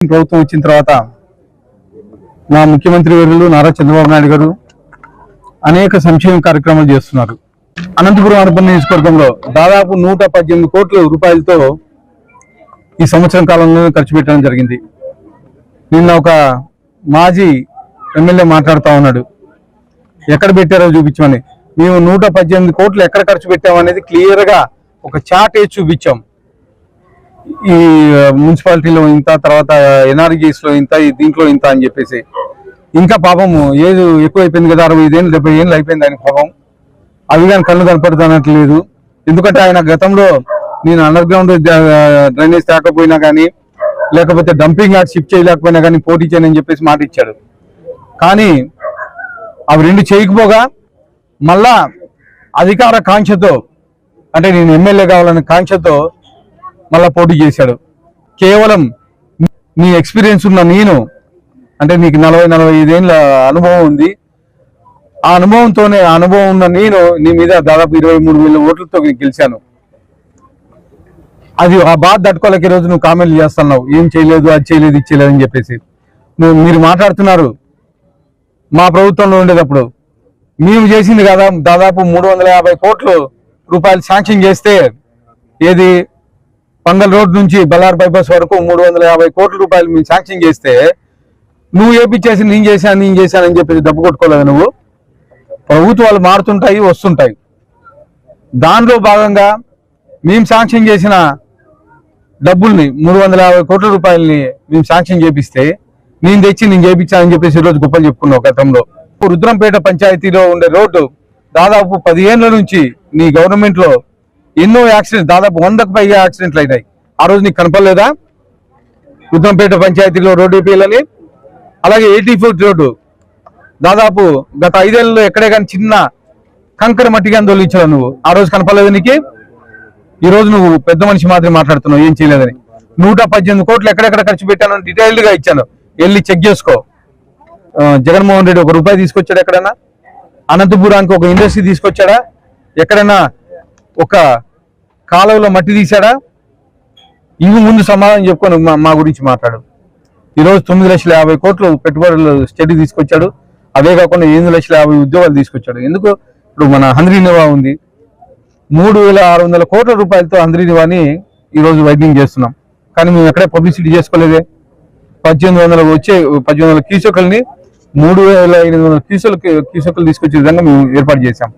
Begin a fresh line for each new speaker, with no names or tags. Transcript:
ప్రభుత్వం వచ్చిన తర్వాత మా ముఖ్యమంత్రి వర్యులు నారా చంద్రబాబు నాయుడు గారు అనేక సంక్షేమ కార్యక్రమాలు చేస్తున్నారు. అనంతపురం అర్బన్ నియోజకవర్గంలో దాదాపు నూట పద్దెనిమిది కోట్ల రూపాయలతో ఈ సంవత్సరం కాలంలో ఖర్చు పెట్టడం జరిగింది. నిన్న ఒక మాజీ ఎమ్మెల్యే మాట్లాడుతూ ఉన్నాడు. ఎక్కడ పెట్టారో చూపించమని. మేము నూట పద్దెనిమిది కోట్లు ఎక్కడ ఖర్చు పెట్టామనేది క్లియర్గా ఒక చార్ట్ వేసి చూపించాం. ఈ మున్సిపాలిటీలో ఇంత తర్వాత ఎన్ఆర్జీస్లో ఇంత ఈ దీంట్లో ఇంత అని చెప్పేసి. ఇంకా పాపము ఏది ఎక్కువ అయిపోయింది కదా అరవై ఐదేళ్ళు డెబ్బై ఏళ్ళు అయిపోయింది ఆయన పాపం. అవి కానీ కళ్ళు కనపడుతున్నట్లేదు ఎందుకంటే ఆయన గతంలో నేను అండర్ గ్రౌండ్ డ్రైనేజ్ తేకపోయినా కానీ లేకపోతే డంపింగ్ యార్డ్ షిఫ్ట్ చేయలేకపోయినా కానీ పోటీ చేయనని చెప్పేసి మాట ఇచ్చాడు. కానీ అవి రెండు చేయకపోగా మళ్ళా అధికార కాంక్షతో అంటే నేను ఎమ్మెల్యే కావాలనే కాంక్షతో మళ్ళీ పోటీ చేశాడు. కేవలం నీ ఎక్స్పీరియన్స్ ఉన్న నేను అంటే నీకు నలభై నలభై ఐదేళ్ళ అనుభవం ఉంది. ఆ అనుభవంతోనే ఆ అనుభవం ఉన్న నేను నీ మీద దాదాపు ఇరవై మూడు వేల ఓట్లతో గెలిచాను. అది ఆ బాధ తట్టుకోలేక ఈ రోజు నువ్వు కామెంట్లు చేస్తున్నావు. ఏం చేయలేదు అది చేయలేదు ఇది చేయలేదు అని చెప్పేసి. నువ్వు మీరు మాట్లాడుతున్నారు. మా ప్రభుత్వంలో ఉండేటప్పుడు మేము చేసింది కదా దాదాపు మూడు వందల యాభై కోట్లు రూపాయలు శాంక్షన్ చేస్తే ఏది పంగల్ రోడ్ నుంచి బల్లార్ బైపాస్ వరకు మూడు వందల యాభై కోట్ల రూపాయలు మేము శాంక్షన్ చేస్తే నువ్వు ఏపిచ్చేసి నేను చేశాను నేను చేశానని చెప్పేసి డబ్బు కొట్టుకోలేదు నువ్వు? ప్రభుత్వాలు మారుతుంటాయి వస్తుంటాయి. దానిలో భాగంగా మేము శాంక్షన్ చేసిన డబ్బుల్ని మూడు వందల యాభై కోట్ల రూపాయలని మేము శాంక్షన్ చేపిస్తే నేను తెచ్చి నేను చేపించానని చెప్పేసి ఈరోజు గొప్పలు చెప్పుకున్నావు గతంలో. రుద్రంపేట పంచాయతీలో ఉండే రోడ్డు దాదాపు పదిహేనుల నుంచి నీ గవర్నమెంట్లో ఎన్నో యాక్సిడెంట్ దాదాపు వందకు పైగా యాక్సిడెంట్లు అయినాయి. ఆ రోజు నీకు కనపడలేదా? ఉద్దంపేట పంచాయతీలో రోడ్డు పిల్లని అలాగే ఎయిటీ ఫోర్త్ రోడ్డు. దాదాపు గత ఐదేళ్ళలో ఎక్కడే కానీ చిన్న కంకర మట్టిగా దొలించావు నువ్వు. ఆ రోజు కనపడలేదు నీకు? ఈ రోజు నువ్వు పెద్ద మనిషి మాదిరి మాట్లాడుతున్నావు ఏం చేయలేదని. నూట పద్దెనిమిది కోట్లు ఎక్కడెక్కడ ఖర్చు పెట్టాను డీటెయిల్డ్గా ఇచ్చాను. వెళ్ళి చెక్ చేసుకో. జగన్మోహన్ రెడ్డి ఒక రూపాయి తీసుకొచ్చాడు ఎక్కడైనా అనంతపురానికి ఒక ఇండస్ట్రీ తీసుకొచ్చాడా? ఎక్కడైనా ఒక కాలువలో మట్టి తీశాడా? ఇవి ముందు సమాధానం చెప్పుకొని మా- గురించి మాట్లాడు. ఈరోజు తొమ్మిది లక్షల యాభై కోట్లు పెట్టుబడులు స్టడీ తీసుకొచ్చాడు. అదే కాకుండా ఎనిమిది లక్షల యాభై ఉద్యోగాలు తీసుకొచ్చాడు. ఎందుకు? ఇప్పుడు మన హంద్రీనివా ఉంది. మూడు వేల ఆరు వందల కోట్ల రూపాయలతో హంద్రీనివాని ఈరోజు వైద్యం చేస్తున్నాం. కానీ మేము ఎక్కడే పబ్లిసిటీ చేసుకోలేదే. పద్దెనిమిది వందల వచ్చే పద్దెనిమిది వందల కీసోకల్ని మూడు వేల ఎనిమిది వందల కీసులు కీసోకలు తీసుకొచ్చే విధంగా మేము ఏర్పాటు చేశాం.